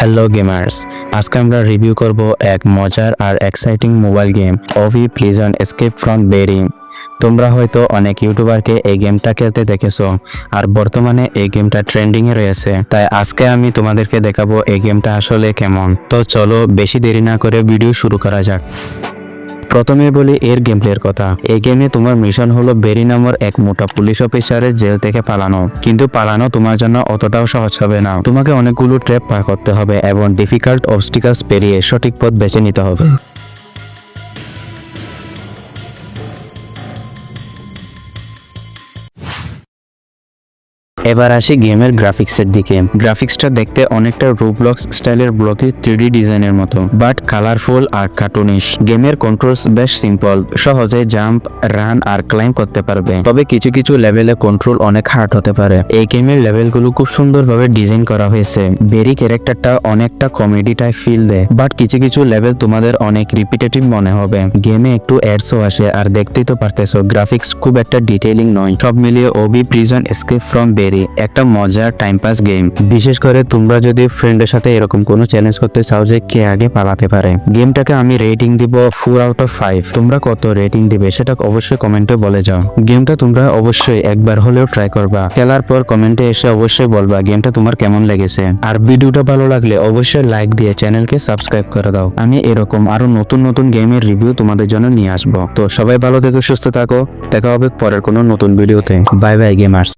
Hello gamers আজকে আমরা review করব এক মজার আর exciting mobile game Obby prison escape from Barry তোমরা হয়তো অনেক ইউটিউবারকে এই গেমটা খেলতে দেখেছ, আর বর্তমানে এই গেমটা ট্রেন্ডিংয়ে রয়েছে। তাই আজকে আমি তোমাদেরকে দেখাবো এই গেমটা আসলে কেমন। তো চলো, বেশি দেরি না করে ভিডিও শুরু করা যাক। প্রথমে বলি এর গেমপ্লের কথা। এই গেমে তোমার মিশন হলো বেরি নামের এক মোটা পুলিশ অফিসারের জেল থেকে পালানো। কিন্তু পালানো তোমার জন্য অতটাও সহজ হবে না। তোমাকে অনেকগুলো ট্র্যাপ পার করতে হবে এবং ডিফিকাল্ট অবস্টিকালস পেরিয়ে সঠিক পথ বেছে নিতে হবে। এবার আসি গেমের গ্রাফিক্সের দিকে। গ্রাফিক্সটা দেখতে অনেকটা রোবলক্স স্টাইলের ব্লকের থ্রিডি ডিজাইনের মতো বাট কালারফুল আর কার্টুনিশ গেমের কন্ট্রোলস বেশ সিম্পল সহজে জাম্প রান আর ক্লাইম করতে পারবে। তবে কিছু কিছু লেভেলে কন্ট্রোল অনেক হার্ড হতে পারে। এই গেমের লেভেলগুলো খুব সুন্দরভাবে ডিজাইন করা হয়েছে। বেরি ক্যারেক্টারটা অনেকটা কমেডি টাইপ ফিল দেয় বাট কিছু কিছু লেভেল তোমাদের অনেক রিপিটেটিভ মনে হবে। গেমে একটু অ্যাডসও আসে, আর দেখতেই তো পারতেছো গ্রাফিক্স খুব একটা ডিটেইলিং নয়। সব মিলিয়ে Obby prison escape from Barry একটা মজার টাইম পাস গেম বিশেষ করে তোমরা যদি ফ্রেন্ডের সাথে এরকম কোনো চ্যালেঞ্জ করতে চাও যে কে আগে পালাতে পারে। গেমটাকে আমি রেটিং দিব ফোর আউট অফ ফাইভ তোমরা কত রেটিং দিবে সেটা অবশ্যই কমেন্টে বলে যাও। গেমটা তোমরা অবশ্যই একবার হলেও ট্রাই করবা। খেলার পর কমেন্টে এসে অবশ্যই বলবা গেমটা তোমার কেমন লেগেছে। আর ভিডিওটা ভালো লাগলে অবশ্যই লাইক দিয়ে চ্যানেলকে সাবস্ক্রাইব করে দাও। আমি এরকম আরও নতুন নতুন গেমের রিভিউ তোমাদের জন্য নিয়ে আসব। তো সবাই ভালো থেকো, সুস্থ থাকো। দেখা হবে পরের কোনো নতুন ভিডিওতে বাই বাই গেমার্স